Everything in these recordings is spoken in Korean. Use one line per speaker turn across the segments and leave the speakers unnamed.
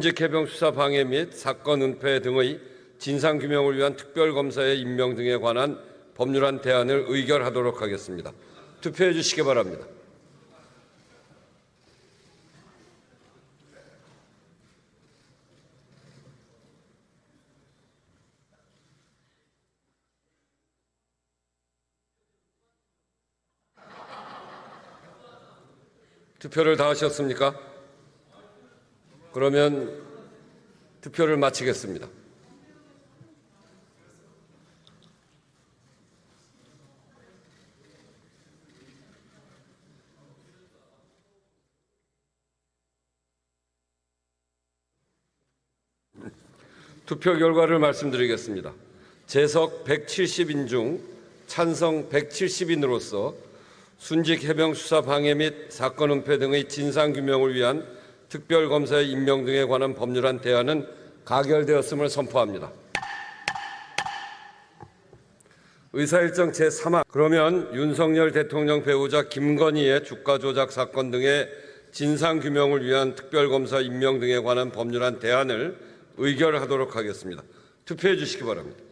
직해병 수사 방해 및 사건 은폐 등의 진상 규명을 위한 특별 검사의 임명 등에 관한 법률안 대안을 의결하도록 하겠습니다. 투표해 주시기 바랍니다. 투표를 다 하셨습니까? 그러면 투표를 마치겠습니다. 투표 결과를 말씀드리겠습니다. 재석 170인 중 찬성 170인으로서 순직 해병 수사 방해 및 사건 은폐 등의 진상 규명을 위한 특별 검사의 임명 등에 관한 법률안 대안은 가결되었음을 선포합니다. 의사일정 제3화 그러면 윤석열 대통령 배우자 김건희의 주가 조작 사건 등의 진상 규명을 위한 특별 검사 임명 등에 관한 법률안 대안을 의결하도록 하겠습니다. 투표해 주시기 바랍니다.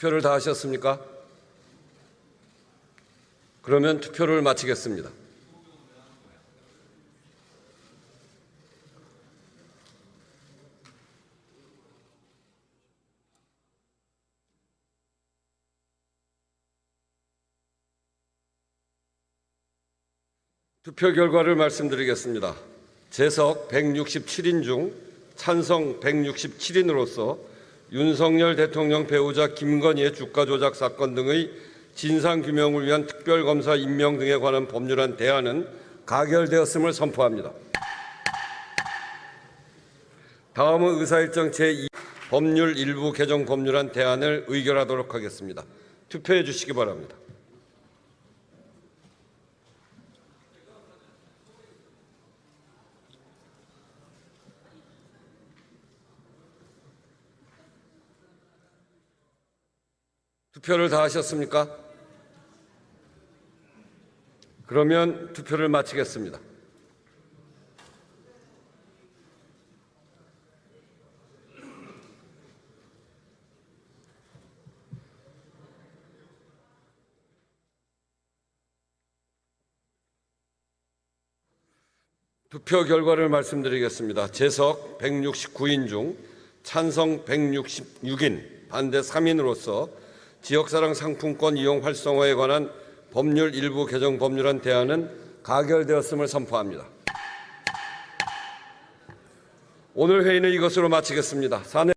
투표를 다 하셨습니까? 그러면 투표를 마치겠습니다. 투표 결과를 말씀드리겠습니다. 재석 167인 중 찬성 167인으로서 윤석열 대통령 배우자 김건희의 주가 조작 사건 등의 진상 규명을 위한 특별 검사 임명 등에 관한 법률안 대안은 가결되었음을 선포합니다. 다음은 의사일정 제2 법률 일부 개정 법률안 대안을 의결하도록 하겠습니다. 투표해 주시기 바랍니다. 투표를 다 하셨습니까? 그러면 투표를 마치겠습니다. 투표 결과를 말씀드리겠습니다. 재석 169인 중 찬성 166인, 반대 3인으로서 지역사랑 상품권 이용 활성화에 관한 법률 일부 개정 법률안 대안은 가결되었음을 선포합니다. 오늘 회의는 이것으로 마치겠습니다. 사내